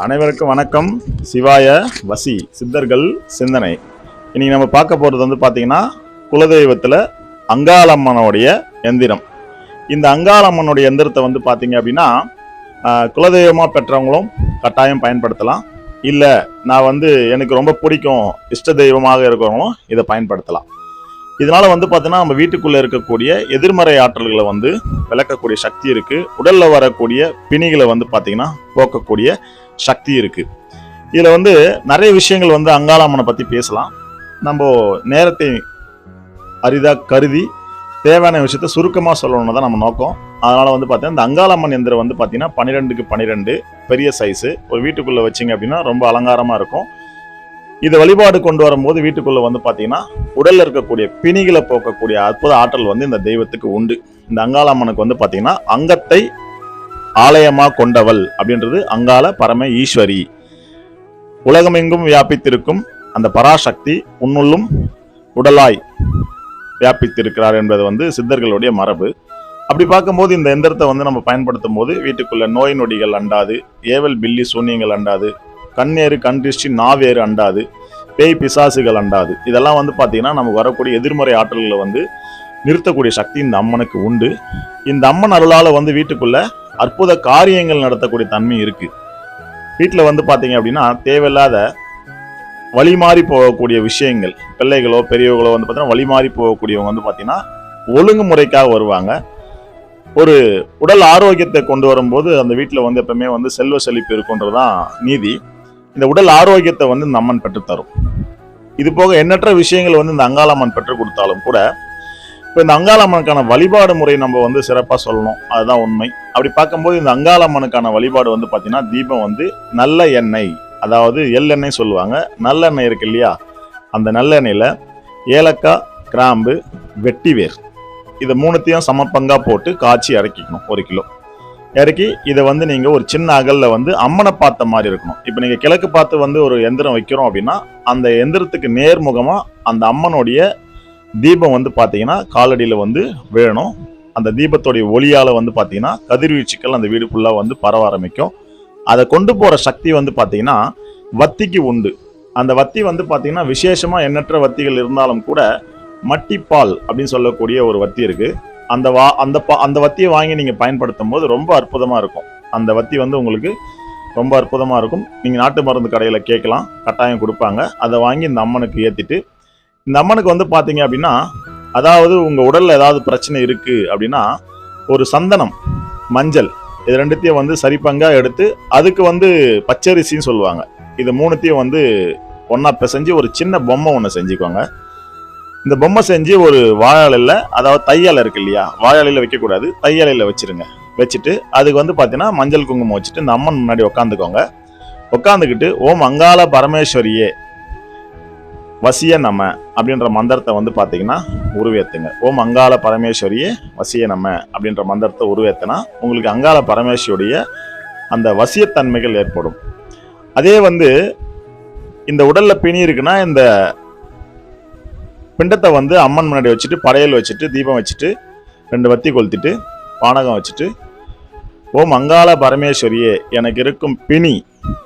அனைவருக்கும் வணக்கம். சிவாய வசி சித்தர்கள் சிந்தனை. இன்னைக்கு நம்ம பார்க்க போகிறது வந்து பார்த்திங்கன்னா குலதெய்வத்தில் அங்காளம்மனுடைய எந்திரம். இந்த அங்காளம்மனுடைய எந்திரத்தை வந்து பார்த்திங்க அப்படின்னா குலதெய்வமாக பெற்றவங்களும் கட்டாயம் பயன்படுத்தலாம். இல்லை நான் வந்து எனக்கு ரொம்ப பிடிக்கும் இஷ்ட தெய்வமாக இருக்கிறவங்களும் இதை பயன்படுத்தலாம். இதனால் வந்து பார்த்தீங்கன்னா நம்ம வீட்டுக்குள்ளே இருக்கக்கூடிய எதிர்மறை ஆற்றல்களை வந்து விளக்கக்கூடிய சக்தி இருக்குது உடலில் வரக்கூடிய பிணிகளை வந்து பார்த்திங்கன்னா போக்கக்கூடிய சக்தி இருக்குது இதில் வந்து நிறைய விஷயங்கள் வந்து அங்காளம்மனை பற்றி பேசலாம். நம்ம நேரத்தை அரிதாக கருதி தேவையான விஷயத்த சுருக்கமாக சொல்லணும்னு தான் நம்ம நோக்கம். அதனால் வந்து பார்த்தீங்கன்னா இந்த அங்காளம்மன் எந்திரம் வந்து பார்த்தீங்கன்னா பன்னிரெண்டுக்கு பன்னிரெண்டு பெரிய சைஸு ஒரு வீட்டுக்குள்ளே வச்சிங்க அப்படின்னா ரொம்ப அலங்காரமாக இருக்கும். இது வழிபாடு கொண்டு வரும்போது வீட்டுக்குள்ளே வந்து பார்த்தீங்கன்னா உடல்ல இருக்கக்கூடிய பிணிகளை போக்கக்கூடிய அற்புத ஆற்றல் வந்து இந்த தெய்வத்துக்கு உண்டு. இந்த அங்காளம்மனுக்கு வந்து பார்த்தீங்கன்னா அங்கத்தை ஆலயமா கொண்டவள் அப்படின்றது அங்காள பரம ஈஸ்வரி. உலகமெங்கும் வியாபித்திருக்கும் அந்த பராசக்தி உன்னுள்ளும் உடலாய் வியாபித்திருக்கிறார் என்பது வந்து சித்தர்களுடைய மரபு. அப்படி பார்க்கும்போது இந்த எந்திரத்தை வந்து நம்ம பயன்படுத்தும் போது வீட்டுக்குள்ள நோய் நொடிகள் அண்டாது ஏவல் பில்லி சூன்யங்கள் அண்டாது கண்ணேறு கண்திஷ்டி நாவேறு அண்டாது பேய் பிசாசுகள் அண்டாது. இதெல்லாம் வந்து பார்த்தீங்கன்னா நமக்கு வரக்கூடிய எதிர்மறை ஆற்றல்களை வந்து நிறுத்தக்கூடிய சக்தி இந்த அம்மனுக்கு உண்டு. இந்த அம்மன் அருளால் வந்து வீட்டுக்குள்ள அற்புத காரியங்கள் நடத்தக்கூடிய தன்மை இருக்கு. வீட்டில் வந்து பார்த்தீங்க அப்படின்னா தேவையில்லாத வழி மாறி போகக்கூடிய விஷயங்கள் பிள்ளைகளோ பெரியவர்களோ வந்து பார்த்தீங்கன்னா வழி மாறி போகக்கூடியவங்க வந்து பார்த்தீங்கன்னா ஒழுங்குமுறைக்காக வருவாங்க. ஒரு உடல் ஆரோக்கியத்தை கொண்டு வரும்போது அந்த வீட்டில் வந்து எப்பவுமே வந்து செல்வ செழிப்பு இருக்குன்றதுதான் நீதி. இந்த உடல் ஆரோக்கியத்தை வந்து இந்த அம்மன் பெற்றுத்தரும். இது போக எண்ணற்ற விஷயங்கள் வந்து இந்த அங்காளம்மன் பெற்றுக் கொடுத்தாலும் கூட இப்போ இந்த அங்காளம்மனுக்கான வழிபாடு முறை நம்ம வந்து சிறப்பாக சொல்லணும். அதுதான் உண்மை. அப்படி பார்க்கும்போது இந்த அங்காளம்மனுக்கான வழிபாடு வந்து பார்த்தீங்கன்னா தீபம் வந்து நல்ல எண்ணெய் அதாவது எள்ளெண்ணெய் சொல்லுவாங்க. நல்லெண்ணெய் இருக்கு இல்லையா? அந்த நல்லெண்ணெயில் ஏலக்காய் கிராம்பு வெட்டிவேர் இதை மூணுத்தையும் சமப்பங்கா போட்டு காய்ச்சி இறக்கிக்கணும் ஒரு கிலோ. இறக்கி இதை வந்து நீங்கள் ஒரு சின்ன அகலில் வந்து அம்மனை பார்த்த மாதிரி இருக்கணும். இப்போ நீங்கள் கிழக்கு பார்த்து வந்து ஒரு எந்திரம் வைக்கிறோம் அப்படின்னா அந்த எந்திரத்துக்கு நேர்முகமாக அந்த அம்மனுடைய தீபம் வந்து பார்த்தீங்கன்னா காலடியில் வந்து வேணும் அந்த தீபத்துடைய ஒளியால் வந்து பார்த்தீங்கன்னா கதிர்வீச்சுக்கள் அந்த வீடு ஃபுல்லாக வந்து பரவ ஆரம்பிக்கும். அதை கொண்டு போகிற சக்தி வந்து பார்த்தீங்கன்னா வத்திக்கு உண்டு. அந்த வத்தி வந்து பார்த்தீங்கன்னா விசேஷமாக எண்ணற்ற வத்திகள் இருந்தாலும் கூட மட்டிப்பால் அப்படின்னு சொல்லக்கூடிய ஒரு வத்தி இருக்குது அந்த வா அந்த பா அந்த வத்தியை வாங்கி நீங்கள் பயன்படுத்தும் போது ரொம்ப அற்புதமாக இருக்கும். அந்த வத்தி வந்து உங்களுக்கு ரொம்ப அற்புதமாக இருக்கும். நீங்கள் நாட்டு மருந்து கடையில் கேட்கலாம். கட்டாயம் கொடுப்பாங்க. அதை வாங்கி இந்த அம்மனுக்கு ஏற்றிட்டு இந்த அம்மனுக்கு வந்து பார்த்தீங்க அப்படின்னா அதாவது உங்கள் உடலில் ஏதாவது பிரச்சனை இருக்குது அப்படின்னா ஒரு சந்தனம் மஞ்சள் இது ரெண்டுத்தையும் வந்து சரிப்பங்காக எடுத்து அதுக்கு வந்து பச்சரிசின்னு சொல்லுவாங்க. இது மூணுத்தையும் வந்து ஒன்றா பிசைஞ்சு ஒரு சின்ன பொம்மை ஒன்று செஞ்சுக்கோங்க. இந்த பொம்மை செஞ்சு ஒரு வாழலையில் அதாவது தையலை இருக்கு இல்லையா வாழலையில் வைக்கக்கூடாது. தையலையில் வச்சிருங்க. வச்சுட்டு அதுக்கு வந்து பார்த்தீங்கன்னா மஞ்சள் குங்குமம் வச்சுட்டு இந்த அம்மன் முன்னாடி உட்காந்துக்கோங்க உட்காந்துக்கிட்டு ஓம் அங்காள பரமேஸ்வரியே வசிய நம்ம அப்படின்ற மந்திரத்தை வந்து பார்த்தீங்கன்னா உருவேத்துங்க. ஓம் அங்காள பரமேஸ்வரியே வசிய நம்ம அப்படின்ற மந்திரத்தை உருவேத்தினா உங்களுக்கு அங்காள பரமேஸ்வரியுடைய அந்த வசியத்தன்மைகள் ஏற்படும். அதே வந்து இந்த உடலில் பிணி இருக்குன்னா இந்த பிண்டத்தை வந்து அம்மன் முன்னாடி வச்சுட்டு படையல் வச்சுட்டு தீபம் வச்சுட்டு ரெண்டு வத்தி கொளுத்திட்டு பானகம் வச்சுட்டு ஓம் அங்காள பரமேஸ்வரியே எனக்கு இருக்கும் பிணி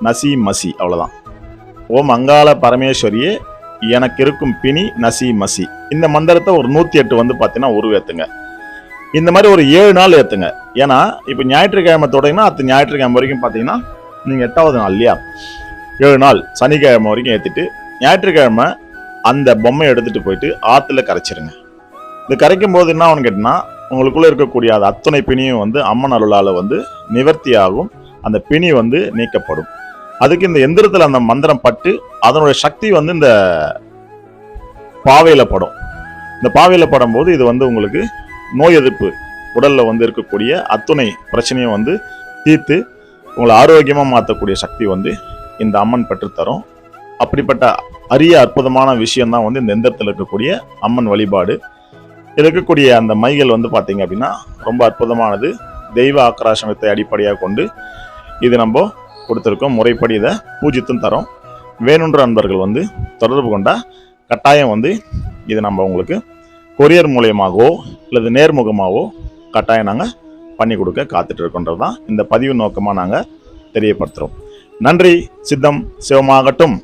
நசி மசி அவ்வளோதான் ஓம் அங்காள பரமேஸ்வரியே எனக்கு இருக்கும் பிணி நசி மசி. இந்த மந்திரத்தை ஒரு நூற்றி எட்டு வந்து பார்த்தீங்கன்னா உருவேத்துங்க இந்த மாதிரி ஒரு ஏழு நாள் ஏற்றுங்க ஏன்னா இப்போ ஞாயிற்றுக்கிழமை தொடங்கினா அடுத்த ஞாயிற்றுக்கிழமை வரைக்கும் பார்த்தீங்கன்னா நீங்கள் எட்டாவது நாள் இல்லையா? ஏழு நாள் சனிக்கிழமை வரைக்கும் ஏற்றிட்டு ஞாயிற்றுக்கிழமை அந்த பொம்மையை எடுத்துட்டு போயிட்டு ஆற்றுல கரைச்சிருங்க. இது கரைக்கும் போது என்ன ஆகும்னு கேட்டிங்கன்னா உங்களுக்குள்ள இருக்கக்கூடிய அது அத்தனை பிணியும் வந்து அம்மன் அருளால் வந்து நிவர்த்தியாகும். அந்த பிணி வந்து நீக்கப்படும். அதுக்கு இந்த எந்திரத்தில் அந்த மந்திரம் பட்டு அதனுடைய சக்தி வந்து இந்த பாவையில் படும். இந்த பாவையில் படும்போது இது வந்து உங்களுக்கு நோய் எதிர்ப்பு உடலில் வந்து இருக்கக்கூடிய அத்துணை பிரச்சனையும் வந்து தீர்த்து உங்களை ஆரோக்கியமாக மாற்றக்கூடிய சக்தி வந்து இந்த அம்மன் பெற்றுத்தரும். அப்படிப்பட்ட அரிய அற்புதமான விஷயம்தான் வந்து இந்த எந்திரத்தில் இருக்கக்கூடிய அம்மன் வழிபாடு. இதில் இருக்கக்கூடிய அந்த மைகள் வந்து பார்த்தீங்க அப்படின்னா ரொம்ப அற்புதமானது. தெய்வ ஆக்கிராசனத்தை அடிப்படையாக கொண்டு இது நம்ம கொடுத்துருக்கோம். முறைப்படி இதை பூஜித்தும் தரோம். வேணுன்ற நண்பர்கள் வந்து தொடர்பு கொண்டால் கட்டாயம் வந்து இது நம்ம உங்களுக்கு கொரியர் மூலியமாகவோ அல்லது நேர்முகமாகவோ கட்டாயம் நாங்கள் பண்ணி கொடுக்க காத்துட்டு இருக்கோன்றது தான் இந்த பதிவு நோக்கமாக நாங்கள் தெரியப்படுத்துகிறோம் நன்றி. சித்தம் சிவமாகட்டும்.